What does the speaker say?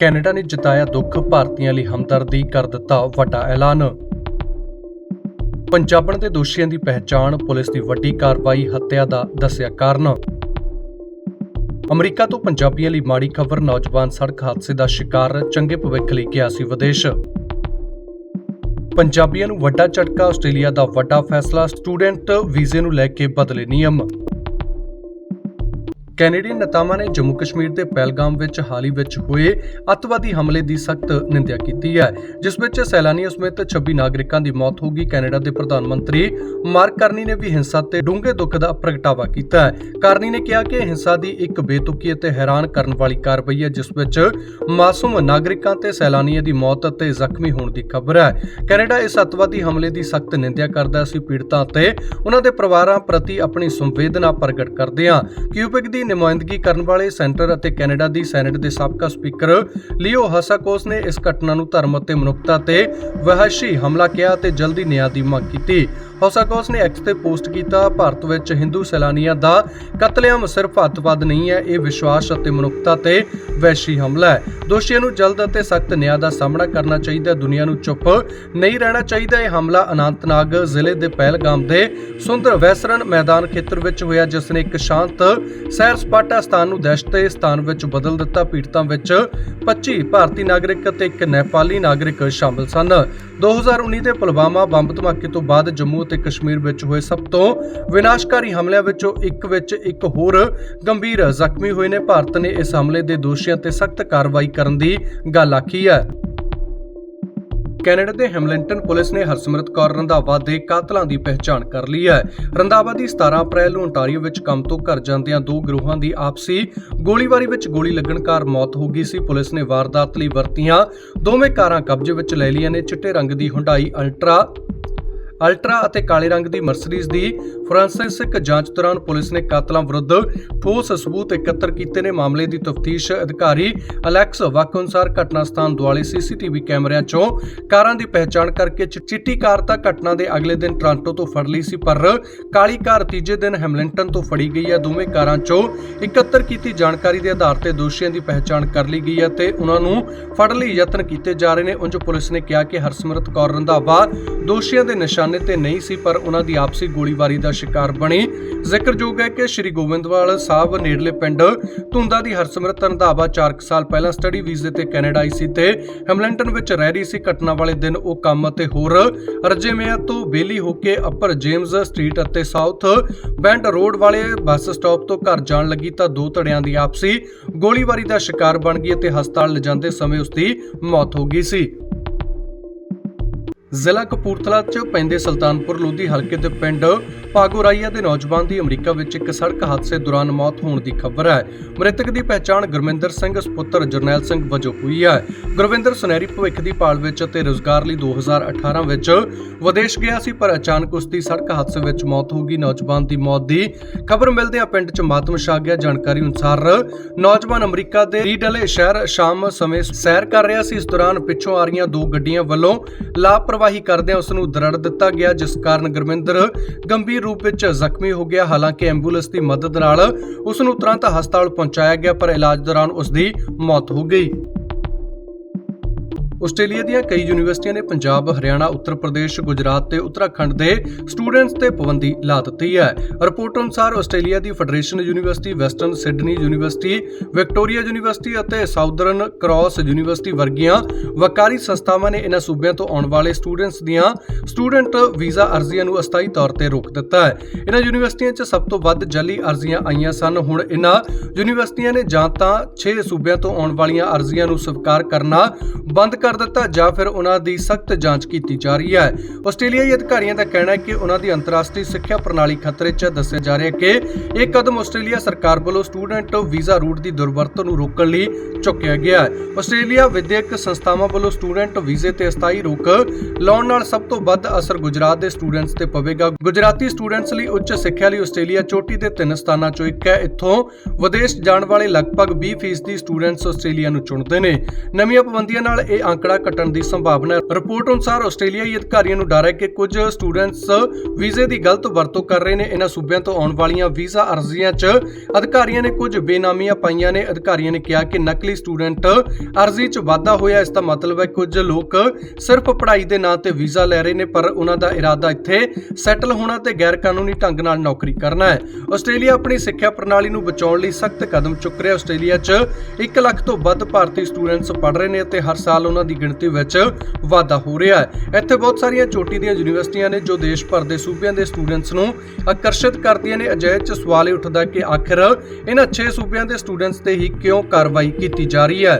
Canada ਨੇ ਜਤਾਇਆ ਦੁੱਖ, ਭਾਰਤੀਆਂ ਲਈ ਹਮਦਰਦੀ ਕਰ ਦਿੱਤਾ ਵੱਡਾ ਐਲਾਨ। ਪੰਜਾਬਣ ਦੇ ਦੋਸ਼ੀਆਂ ਦੀ ਪਹਿਚਾਣ, ਪੁਲਿਸ ਦੀ ਵੱਡੀ ਕਾਰਵਾਈ, ਹੱਤਿਆ ਦਾ ਦੱਸਿਆ ਕਾਰਨ। ਅਮਰੀਕਾ ਤੋਂ ਪੰਜਾਬੀਆਂ ਲਈ ਮਾੜੀ ਖਬਰ, ਨੌਜਵਾਨ ਸੜਕ ਹਾਦਸੇ ਦਾ ਸ਼ਿਕਾਰ, ਚੰਗੇ ਭਵਿੱਖ ਲਈ ਗਿਆ ਸੀ ਵਿਦੇਸ਼। ਪੰਜਾਬੀਆਂ ਨੂੰ ਵੱਡਾ ਝਟਕਾ, ਆਸਟ੍ਰੇਲੀਆ ਦਾ ਵੱਡਾ ਫੈਸਲਾ, ਸਟੂਡੈਂਟ ਵੀਜ਼ੇ ਨੂੰ ਲੈ ਕੇ ਬਦਲੇ ਨਿਯਮ। ਕੈਨੇਡੀਅਨ ਨੇਤਾਵਾਂ ਨੇ ਜੰਮੂ ਕਸ਼ਮੀਰ ਦੇ ਪਹਿਲਗਾਮ ਵਿੱਚ ਹਾਲ ਹੀ ਵਿੱਚ ਹੋਏ ਅੱਤਵਾਦੀ ਹਮਲੇ ਦੀ ਸਖਤ ਨਿੰਦਿਆ ਕੀਤੀ ਹੈ, ਜਿਸ ਵਿੱਚ ਸੈਲਾਨੀਆਂ ਸਮੇਤ 26 ਨਾਗਰਿਕਾਂ ਦੀ ਮੌਤ ਹੋ ਗਈ। ਕੈਨੇਡਾ ਦੇ ਪ੍ਰਧਾਨ ਮੰਤਰੀ ਮਾਰਕ ਕਰਨੀ ਨੇ ਵੀ ਹਿੰਸਾ ਤੇ ਡੂੰਘੇ ਦੁੱਖ ਦਾ ਪ੍ਰਗਟਾਵਾ ਕੀਤਾ ਹੈ। ਕਰਨੀ ਨੇ ਕਿਹਾ ਕਿ ਹਿੰਸਾ ਦੀ ਇੱਕ ਬੇਤੁਕੀ ਅਤੇ ਹੈਰਾਨ ਕਰਨ ਵਾਲੀ ਕਾਰਵਾਈ ਹੈ, ਜਿਸ ਵਿੱਚ ਮਾਸੂਮ ਨਾਗਰਿਕਾਂ ਤੇ ਸੈਲਾਨੀਆਂ ਦੀ ਮੌਤ ਅਤੇ ਜ਼ਖਮੀ ਹੋਣ ਦੀ ਖਬਰ ਹੈ। ਕੈਨੇਡਾ ਇਸ ਅੱਤਵਾਦੀ ਹਮਲੇ ਦੀ ਸਖਤ ਨਿੰਦਿਆ ਕਰਦਾ ਸੀ ਪੀੜਤਾਂ ਅਤੇ ਉਹਨਾਂ ਦੇ ਪਰਿਵਾਰਾਂ ਪ੍ਰਤੀ ਆਪਣੀ ਸੰਵੇਦਨਾ ਪ੍ਰਗਟ ਕਰਦੇ ਹਾਂ। ਕਿਊਬਿਕ ਦੀ ਨੁਮਾਇੰਦਗੀ ਕਰਨ ਵਾਲੇ ਸੈਂਟਰ ਅਤੇ ਕੈਨੇਡਾ ਦੀ ਸੈਨੇਟ ਦੇ ਸਾਬਕਾ ਸਪੀਕਰ ਲਿਓ ਹਸਾਕੋਸ ਨੇ ਇਸ ਘਟਨਾ ਨੂੰ ਧਰਮ ਅਤੇ ਮਨੁੱਖਤਾ ਤੇ ਵਹਿਸ਼ੀ ਹਮਲਾ ਕਿਹਾ ਅਤੇ ਜਲਦੀ ਨਿਆਂ ਦੀ ਮੰਗ ਕੀਤੀ। ਹਸਾਕੋਸ ਨੇ ਐਕਸ ਤੇ ਪੋਸਟ ਕੀਤਾ, ਭਾਰਤ ਵਿੱਚ ਹਿੰਦੂ ਸੈਲਾਨੀਆਂ ਦਾ ਕਤਲੇਆਮ ਸਿਰਫ ਅੱਤਵਾਦ ਨਹੀਂ ਹੈ, ਇਹ ਵਿਸ਼ਵਾਸ ਅਤੇ ਮਨੁੱਖਤਾ ਤੇ ਵਹਿਸ਼ੀ ਹਮਲਾ ਹੈ। ਦੋਸ਼ੀਆਂ ਨੂੰ ਜਲਦ ਅਤੇ ਸਖਤ ਨਿਆਂ ਦਾ ਸਾਹਮਣਾ ਕਰਨਾ ਚਾਹੀਦਾ ਦੁਨੀਆ ਨੂੰ ਚੁੱਪ ਨਹੀਂ ਰਹਿਣਾ ਚਾਹੀਦਾ। ਇਹ ਹਮਲਾ ਅਨੰਤਨਾਗ ਜ਼ਿਲ੍ਹੇ ਦੇ ਪਹਿਲਗਾਮ ਦੇ ਸੁੰਦਰ ਵੈਸਰਨ ਮੈਦਾਨ ਖੇਤਰ ਵਿੱਚ ਹੋਇਆ, ਜਿਸ ਨੇ ਇੱਕ ਸ਼ਾਂਤ ਸੈਰ ਸਪਾਟਾ ਸਥਾਨ ਨੂੰ ਦਹਿਸ਼ਤ ਦੇ ਸਥਾਨ ਵਿੱਚ ਬਦਲ ਦਿੱਤਾ। ਪੀੜਤਾਂ ਵਿੱਚ 25 ਭਾਰਤੀ ਨਾਗਰਿਕ ਅਤੇ ਇੱਕ ਨੇਪਾਲੀ ਨਾਗਰਿਕ ਸ਼ਾਮਲ ਸਨ। 2019 ਦੇ ਪੁਲਵਾਮਾ ਬੰਬ ਧਮਾਕੇ ਤੋਂ ਬਾਅਦ ਜੰਮੂ ਅਤੇ ਕਸ਼ਮੀਰ ਵਿੱਚ ਹੋਏ ਸਭ ਤੋਂ ਵਿਨਾਸ਼ਕਾਰੀ ਹਮਲਿਆਂ ਵਿੱਚੋਂ ਇੱਕ ਵਿੱਚ ਇੱਕ ਹੋਰ ਗੰਭੀਰ ਜ਼ਖਮੀ ਹੋਏ ਨੇ। ਭਾਰਤ ਨੇ ਇਸ ਹਮਲੇ ਦੇ ਦੋਸ਼ੀਆਂ ਤੇ ਸਖਤ ਕਾਰਵਾਈ ਕਰਨ ਦੀ ਗੱਲ ਆਖੀ ਹੈ। ਕੈਨੇਡਾ ਦੇ ਹੈਮਿਲਟਨ ਪੁਲਿਸ ਨੇ ਹਰਸਿਮਰਤ ਕੌਰ ਰੰਧਾਵਾ ਦੇ ਕਾਤਲਾਂ ਦੀ ਪਹਿਚਾਣ ਕਰ ਲਈ ਹੈ। ਰੰਧਾਵਾ ਦੀ 17 ਅਪ੍ਰੈਲ ਨੂੰ ਓਨਟਾਰੀਓ ਵਿੱਚ ਕੰਮ ਤੋਂ ਘਰ ਜਾਂਦਿਆਂ ਦੋ ਗਰੋਹਾਂ ਦੀ ਆਪਸੀ ਗੋਲੀਬਾਰੀ ਵਿੱਚ ਗੋਲੀ ਲੱਗਣ ਕਾਰਨ ਮੌਤ ਹੋ ਗਈ ਸੀ। ਪੁਲਿਸ ਨੇ ਵਾਰਦਾਤ ਲਈ ਵਰਤੀਆਂ ਦੋਵੇਂ ਕਾਰਾਂ ਕਬਜ਼ੇ ਵਿੱਚ ਲੈ ਲਈਆਂ ਨੇ। ਚਿੱਟੇ ਰੰਗ ਦੀ ਹੁੰਡਾਈ ਅਲਟਰਾ ਅਲਟਰਾ ਅਤੇ ਕਾਲੇ ਰੰਗ ਦੀ ਮਰਸੀਡੀਜ਼ ਦੀ ਫੋਰੈਂਸਿਕ ਜਾਂਚ ਦੌਰਾਨ ਪੁਲਿਸ ਨੇ ਕਾਤਲਾਂ ਵਿਰੁੱਧ ਠੋਸ ਸਬੂਤ ਇਕੱਤਰ ਕੀਤੇ ਨੇ। ਮਾਮਲੇ ਦੀ ਤਫਤੀਸ਼ ਅਧਿਕਾਰੀ ਅਲੈਕਸ ਵਕ ਅਨੁਸਾਰ ਘਟਨਾ ਸਥਾਨ ਦੁਆਲੇ ਸੀਸੀਟੀਵੀ ਕੈਮਰਿਆਂ 'ਚੋਂ ਕਾਰਾਂ ਦੀ ਪਹਿਚਾਣ ਕਰਕੇ ਚਿੱਟੀ ਕਾਰ ਤਾਂ ਘਟਨਾ ਦੇ ਅਗਲੇ ਦਿਨ ਟ੍ਰਾਂਟੋ ਤੋਂ ਫੜ ਲਈ ਸੀ, ਪਰ ਕਾਲੀ ਕਾਰ ਤੀਜੇ ਦਿਨ ਹੈਮਿਲਟਨ ਤੋਂ ਫੜੀ ਗਈ ਹੈ। ਦੋਵੇਂ ਕਾਰਾਂ 'ਚੋਂ ਇਕੱਤਰ ਕੀਤੀ ਜਾਣਕਾਰੀ ਦੇ ਆਧਾਰ ਤੇ ਦੋਸ਼ੀਆਂ ਦੀ ਪਹਿਚਾਣ ਕਰ ਲਈ ਗਈ ਹੈ ਤੇ ਉਹਨਾਂ ਨੂੰ ਫੜ ਲਈ ਯਤਨ ਕੀਤੇ ਜਾ ਰਹੇ ਨੇ। ਉਂਝ ਪੁਲਿਸ ਨੇ ਕਿਹਾ ਕਿ ਹਰਸਿਮਰਤ ਕੌਰ ਰੰਧਾਵਾ ਦੋਸ਼ੀਆਂ ਦੇ ਨਿਸ਼ਾਨ ਤੇ ਨਹੀਂ ਸੀ ਪਰ ਉਹਨਾਂ ਦੀ ਆਪਸੀ ਗੋਲੀਬਾਰੀ ਦਾ ਸ਼ਿਕਾਰ ਬਣੀ ਜ਼ਿਕਰਯੋਗ ਹੈ ਕਿ ਸ਼੍ਰੀ ਗੋਬਿੰਦਵਾਲ ਸਾਹਿਬ ਨੇੜਲੇ ਪਿੰਡ ਧੁੰਦਾ ਦੀ ਹਰਸਿਮਰਤ ਰੰਧਾਵਾ 4 ਸਾਲ ਪਹਿਲਾਂ ਸਟੱਡੀ ਵੀਜ਼ੇ ਤੇ ਕੈਨੇਡਾ ਆਈ ਸੀ ਤੇ ਹੈਮਿਲਟਨ ਵਿੱਚ ਰਹਿ ਰਹੀ ਸੀ ਘਟਨਾ ਵਾਲੇ ਦਿਨ ਉਹ ਕੰਮ ਅਤੇ ਹੋਰ ਰਜੇਮਿਆਂ ਤੋਂ ਬੇਲੀ ਹੋ ਕੇ ਅਪਰ ਜੇਮਸ ਸਟਰੀਟ ਅਤੇ ਸਾਊਥ ਬੈਂਡ ਰੋਡ ਵਾਲੇ ਬੱਸ ਸਟਾਪ ਤੋਂ ਘਰ ਜਾਣ ਲੱਗੀ ਤਾਂ ਦੋ ਧੜਿਆਂ ਦੀ ਆਪਸੀ ਗੋਲੀਬਾਰੀ ਦਾ ਸ਼ਿਕਾਰ ਬਣ ਗਈ ਅਤੇ ਹਸਪਤਾਲ ਲਿਜਾਂਦੇ ਸਮੇਂ ਉਸ ਦੀ ਮੌਤ ਹੋ ਗਈ ਸੀ ਜ਼ਿਲ੍ਹਾ ਕਪੂਰਥਲਾ 'ਚ ਪੈਂਦੇ ਸੁਲਤਾਨਪੁਰ ਲੋਧੀ ਹਲਕੇ ਦੇ ਪਿੰਡ ਪਾਗੋਰਾਈਆ ਦੇ ਨੌਜਵਾਨ ਦੀ ਅਮਰੀਕਾ ਵਿੱਚ ਇੱਕ ਸੜਕ ਹਾਦਸੇ ਦੌਰਾਨ ਮੌਤ ਹੋਣ ਦੀ ਖਬਰ ਹੈ। ਮ੍ਰਿਤਕ ਦੀ ਪਛਾਣ ਗੁਰਮਿੰਦਰ ਸਿੰਘ, ਸੁਪੁੱਤਰ ਜਰਨੈਲ ਸਿੰਘ ਵਜੋਂ ਹੋਈ ਹੈ। ਗੁਰਵਿੰਦਰ ਸੁਨਹਿਰੀ ਭਵਿੱਖ ਦੀ ਭਾਲ ਵਿੱਚ ਅਤੇ ਰੋਜ਼ਗਾਰ ਲਈ 2018 ਵਿੱਚ ਵਿਦੇਸ਼ ਗਿਆ ਸੀ, ਪਰ ਅਚਾਨਕ ਉਸ ਦੀ ਸੜਕ ਹਾਦਸੇ ਵਿੱਚ ਮੌਤ ਹੋ ਗਈ। ਨੌਜਵਾਨ ਦੀ ਮੌਤ ਦੀ ਖਬਰ ਮਿਲਦਿਆਂ ਪਿੰਡ 'ਚ ਮਾਤਮ ਛਾ ਗਿਆ। ਜਾਣਕਾਰੀ ਅਨੁਸਾਰ ਨੌਜਵਾਨ ਅਮਰੀਕਾ ਦੇ ਰੀਡਲੇ ਸ਼ਹਿਰ ਸ਼ਾਮ ਸਮੇਂ ਸੈਰ ਕਰ ਰਿਹਾ ਸੀ। ਇਸ ਦੌਰਾਨ ਪਿੱਛੋਂ ਆ ਰਹੀਆਂ ਦੋ ਗੱਡੀਆਂ ਵੱਲੋਂ ਲਾਪਰਵਾਹੀ ਕਰਦਿਆਂ ਉਸ ਨੂੰ ਦਰੜ ਦਿੱਤਾ ਗਿਆ, ਜਿਸ ਕਾਰਨ ਗੁਰਮਿੰਦਰ ਗੰਭੀਰ ਰੂਪ ਵਿੱਚ ਜ਼ਖਮੀ ਹੋ ਗਿਆ। ਹਾਲਾਂਕਿ ਐਂਬੂਲੈਂਸ ਦੀ ਮਦਦ ਨਾਲ ਉਸ ਨੂੰ ਤੁਰੰਤ ਹਸਪਤਾਲ ਪਹੁੰਚਾਇਆ ਗਿਆ, ਪਰ ਇਲਾਜ ਦੌਰਾਨ ਉਸ ਦੀ ਮੌਤ ਹੋ ਗਈ। ਆਸਟ੍ਰੇਲੀਆ ਦੀਆਂ ਕਈ ਯੂਨੀਵਰਸਿਟੀਆਂ ਨੇ ਪੰਜਾਬ, ਹਰਿਆਣਾ, ਉੱਤਰ ਪ੍ਰਦੇਸ਼, ਗੁਜਰਾਤ ਤੇ ਉੱਤਰਾਖੰਡ ਦੇ ਸਟੂਡੈਂਟਸ ਤੇ ਪਾਬੰਦੀ ਲਾ ਦਿੱਤੀ ਹੈ। ਰਿਪੋਰਟ ਅਨੁਸਾਰ ਆਸਟ੍ਰੇਲੀਆ ਦੀ Federation University, Western Sydney University, Victoria University ਅਤੇ ਸਾਊਦਰਨ ਕ੍ਰਾਸ ਯੂਨੀਵਰਸਿਟੀ ਵਰਗੀਆਂ ਵਕਾਰੀ ਸੰਸਥਾਵਾਂ ਨੇ ਇਹਨਾਂ ਸੂਬਿਆਂ ਤੋਂ ਆਉਣ ਵਾਲੇ ਸਟੂਡੈਂਟਸ ਦੀਆਂ ਸਟੂਡੈਂਟ ਵੀਜ਼ਾ ਅਰਜ਼ੀਆਂ ਨੂੰ ਅਸਥਾਈ ਤੌਰ ਤੇ ਰੋਕ ਦਿੱਤਾ ਹੈ। ਇਹਨਾਂ ਯੂਨੀਵਰਸਿਟੀਆਂ 'ਚ ਸਭ ਤੋਂ ਵੱਧ ਜਲੀ ਅਰਜ਼ੀਆਂ ਆਈਆਂ ਸਨ ਹੁਣ ਇਹਨਾਂ ਯੂਨੀਵਰਸਿਟੀਆਂ ਨੇ ਜਾਂ ਤਾਂ 6 ਸੂਬਿਆਂ ਤੋਂ ਆਉਣ ਵਾਲੀਆਂ ਅਰਜ਼ੀਆਂ ਨੂੰ ਸਵੀਕਾਰ ਕਰਨਾ ਬੰਦ ਕਰ ਕਰ ਦਿੱਤਾ ਜਾਂ ਫਿਰ ਉਹਨਾਂ ਦੀ ਸਖਤ ਜਾਂਚ ਕੀਤੀ ਜਾ ਰਹੀ ਹੈ। ਆਸਟ੍ਰੇਲੀਆਈ ਅਧਿਕਾਰੀਆਂ ਦਾ ਕਹਿਣਾ ਹੈ ਕਿ ਉਹਨਾਂ ਦੀ ਅੰਤਰਰਾਸ਼ਟਰੀ ਸਿੱਖਿਆ ਪ੍ਰਣਾਲੀ ਖਤਰੇ 'ਚ ਦੱਸਿਆ ਜਾ ਰਿਹਾ ਹੈ ਕਿ ਇਹ ਕਦਮ ਆਸਟ੍ਰੇਲੀਆ ਸਰਕਾਰ ਵੱਲੋਂ ਸਟੂਡੈਂਟ ਵੀਜ਼ਾ ਰੂਟ ਦੀ ਦੁਰਵਰਤੋਂ ਨੂੰ ਰੋਕਣ ਲਈ ਚੁੱਕਿਆ ਗਿਆ ਹੈ। ਆਸਟ੍ਰੇਲੀਆ ਵਿਦਿਅਕ ਸੰਸਥਾਵਾਂ ਵੱਲੋਂ ਸਟੂਡੈਂਟ ਵੀਜ਼ੇ ਤੇ ਅਸਥਾਈ ਰੋਕ ਲਾਉਣ ਨਾਲ ਸਭ ਤੋਂ ਵੱਧ ਅਸਰ ਗੁਜਰਾਤ ਦੇ ਸਟੂਡੈਂਟਸ ਤੇ ਪਵੇਗਾ। ਗੁਜਰਾਤੀ ਸਟੂਡੈਂਟਸ ਲਈ ਉੱਚ ਸਿੱਖਿਆ ਲਈ ਆਸਟ੍ਰੇਲੀਆ ਚੋਟੀ ਦੇ ਤਿੰਨ ਸਥਾਨਾਂ ਚੋਂ ਇੱਕ ਹੈ। ਇੱਥੋਂ ਵਿਦੇਸ਼ ਜਾਣ ਵਾਲੇ ਲਗਭਗ 20% ਸਟੂਡੈਂਟਸ ਆਸਟ੍ਰੇਲੀਆ ਨੂੰ ਚੁਣਦੇ ਨੇ। ਨਵੀਆਂ ਪਾਬੰਦੀਆਂ ਨਾਲ ਇਹ ਅੰਕੜਾ ਘਟਣ ਦੀ ਸੰਭਾਵਨਾ ਰਿਪੋਰਟ ਅਨੁਸਾਰ ਆਸਟ੍ਰੇਲੀਆਈ ਅਧਿਕਾਰੀਆਂ ਨੂੰ ਡਰ ਹੈ ਕਿ ਕੁਝ ਸਟੂਡੈਂਟਸ ਵੀਜ਼ੇ ਦੀ ਗਲਤ ਵਰਤੋਂ ਕਰ ਰਹੇ ਨੇ। ਇਹਨਾਂ ਸੂਬਿਆਂ ਤੋਂ ਆਉਣ ਵਾਲੀਆਂ ਵੀਜ਼ਾ ਅਰਜ਼ੀਆਂ 'ਚ ਅਧਿਕਾਰੀਆਂ ਨੇ ਕੁਝ ਬੇਨਾਮੀਆਂ ਪਾਈਆਂ ਨੇ। ਅਧਿਕਾਰੀਆਂ ਨੇ ਕਿਹਾ ਕਿ ਨਕਲੀ ਸਟੂਡੈਂਟ ਅਰਜ਼ੀ 'ਚ ਵਾਧਾ ਹੋਇਆ, ਇਸ ਦਾ ਮਤਲਬ ਹੈ ਕੁਝ ਲੋਕ ਸਿਰਫ ਪੜ੍ਹਾਈ ਦੇ ਨਾਂ ਤੇ ਵੀਜ਼ਾ ਲੈ ਰਹੇ ਨੇ, ਪਰ ਉਹਨਾਂ ਦਾ ਇਰਾਦਾ ਇੱਥੇ ਸੈਟਲ ਹੋਣਾ ਤੇ ਗੈਰ ਕਾਨੂੰਨੀ ਢੰਗ ਨਾਲ ਨੌਕਰੀ ਕਰਨਾ ਹੈ। ਆਸਟ੍ਰੇਲੀਆ ਆਪਣੀ ਸਿੱਖਿਆ ਪ੍ਰਣਾਲੀ ਨੂੰ ਬਚਾਉਣ ਲਈ ਸਖਤ ਕਦਮ ਚੁੱਕ ਰਿਹਾ। ਆਸਟ੍ਰੇਲੀਆ 'ਚ 1 ਲੱਖ ਤੋਂ ਵੱਧ ਭਾਰਤੀ ਸਟੂਡੈਂਟਸ ਪੜ੍ਹ ਰਹੇ ਨੇ ਅਤੇ ਹਰ ਸਾਲ ਉਹਨਾਂ ਦੀ ਗਿਣਤੀ ਵਿੱਚ ਵਾਧਾ ਹੋ ਰਿਹਾ ਹੈ। ਇੱਥੇ ਬਹੁਤ ਸਾਰੀਆਂ ਚੋਟੀ ਦੀਆਂ ਯੂਨੀਵਰਸਿਟੀਆਂ ਨੇ ਜੋ ਦੇਸ਼ ਭਰ ਦੇ ਸੂਬਿਆਂ ਦੇ ਸਟੂਡੈਂਟਸ ਨੂੰ ਆਕਰਸ਼ਿਤ ਕਰਦੀਆਂ ਨੇ। ਅਜਿਹੇ 'ਚ ਸਵਾਲ ਇਹ ਉੱਠਦਾ ਕਿ ਆਖਿਰ ਇਹਨਾਂ 6 ਸੂਬਿਆਂ ਦੇ ਸਟੂਡੈਂਟਸ ਤੇ ਹੀ ਕਿਉਂ ਕਾਰਵਾਈ ਕੀਤੀ ਜਾ ਰਹੀ ਹੈ?